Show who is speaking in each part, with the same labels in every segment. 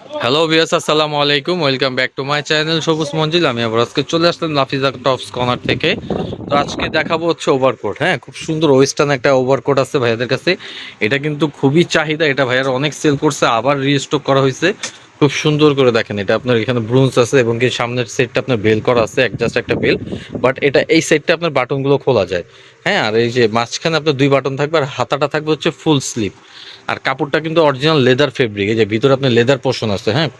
Speaker 1: Hello বিয়াস আসসালামু আলাইকুম। Welcome back to my channel Sabuj Manzil. আমি আবার আজকে চলে আসলাম নাফিজা টপস কর্নার থেকে। তো আজকে দেখাবো হচ্ছে ওভারকোট হ্যাঁ? খুব সুন্দর ওয়েস্টার্ন একটা ওভারকোট আছে ভাইয়াদের কাছে। এটা কিন্তু খুবই চাহিদা। এটা ভাইয়ারা অনেক সেল করছে, আবার রিস্টক করা হয়েছে। খুব সুন্দর করে দেখেন, এটা আপনার এখানে ব্রুন্স আছে এবং কি সামনের সেটটা আপনার বেল করা আছে জাস্ট একটা বেল। বাট এটা এই সেটটা আপনার বাটনগুলো খোলা যায়। হ্যাঁ? আর এই যে মাঝখানে আপনার দুই বাটন থাকবে আর হাতাটা থাকবে হচ্ছে ফুল স্লিপ আর কাপড়টা কিন্তু অরিজিনাল লেদার ফেব্রিক এই যে ভিতরে আপনার লেদার পোর্শন আছে হ্যাঁ?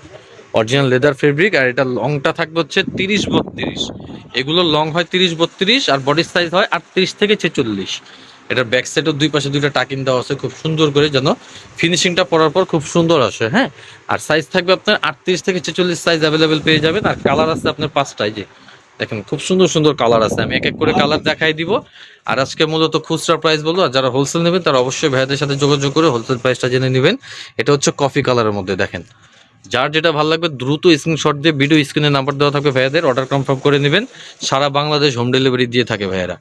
Speaker 1: অরিজিনাল লেদার ফেব্রিক আর এটা লংটা থাকবে হচ্ছে তিরিশ বত্রিশ। এগুলো লং হয় তিরিশ বত্রিশ, আর বডির সাইজ হয় আটত্রিশ থেকে ছেচল্লিশ। এটার ব্যাক সাইডের দুই পাশে দুইটা টাকিন দেওয়া আছে, খুব সুন্দর করে যেন ফিনিশিংটা পরার পর খুব সুন্দর আসে হ্যাঁ? আর সাইজ থাকবে আপনার আটত্রিশ থেকে ছেচল্লিশ সাইজ অ্যাভেলেবেল পেয়ে যাবেন, আর কালার আছে আপনার পাঁচটাই যে দেখেন, খুব সুন্দর সুন্দর কালার আছে। আমি এক এক করে কালার দেখাই দিব। আর আজকে মূলত খুচরা প্রাইস বলব আর যারা হোলসেল নেবেন, তারা অবশ্যই ভাইয়াদের সাথে যোগাযোগ করে হোলসেল প্রাইসটা জেনে নেবেন। এটা হচ্ছে কফি কালারের মধ্যে, দেখেন। যার যেটা ভালো লাগবে, দ্রুত স্ক্রিনশট দিয়ে ভিডিও স্ক্রিনে নাম্বার দেওয়া থাকবে ভাইয়াদের অর্ডার কনফার্ম করে নেবেন। সারা বাংলাদেশ হোম ডেলিভারি দিয়ে থাকে ভাইয়ারা।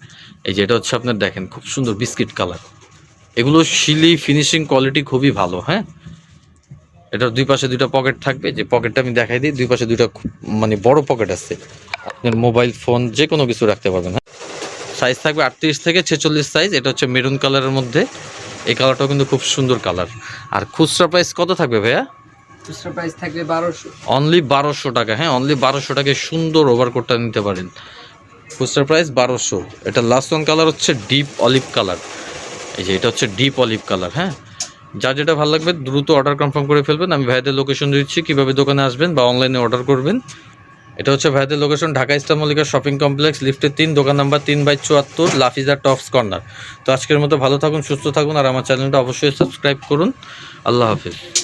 Speaker 1: এই যে এটা হচ্ছে আপনার, দেখেন, খুব সুন্দর বিস্কিট কালার এগুলো শিলি ফিনিশিং কোয়ালিটি খুবই ভালো হ্যাঁ? এটার দুই পাশে দুইটা পকেট থাকবে। যে পকেটটা আমি দেখাই দিই, দুই পাশে দুইটা মানে বড় পকেট আছে। আপনার মোবাইল ফোন যে কোনো কিছু রাখতে পারবেন হ্যাঁ। সাইজ থাকবে আটত্রিশ থেকে ছেচল্লিশ সাইজ এটা হচ্ছে মেরুন কালারের মধ্যে। এই কালারটাও কিন্তু খুব সুন্দর কালার আর খুচরা প্রাইস কত থাকবে ভাইয়া?
Speaker 2: খুচরা প্রাইস থাকবে বারোশো।
Speaker 1: অনলি বারোশো টাকা হ্যাঁ অনলি বারোশো টাকায় সুন্দর ওভারকোটটা নিতে পারেন। খুচরা প্রাইস বারোশো। এটা লাস্ট ওয়ান কালার হচ্ছে ডিপ অলিভ কালার এই যে এটা হচ্ছে ডিপ অলিভ কালার হ্যাঁ। যা যেটা ভালো লাগবে দ্রুত অর্ডার কনফার্ম করে ফেলবেন। আমি ভাইদের লোকেশন দিচ্ছি কীভাবে দোকানে আসবেন বা অনলাইনে অর্ডার করবেন। এটা হচ্ছে ভাইদের location Dhaka Islam shopping complex লিফটের তিন, দোকান নাম্বার তিন বাই চুয়াত্তর, লাফিজা টপস কর্নার তো আজকের মতো ভালো থাকুন, সুস্থ থাকুন, আর আমার চ্যানেলটা অবশ্যই সাবস্ক্রাইব করুন। আল্লাহ হাফিজ।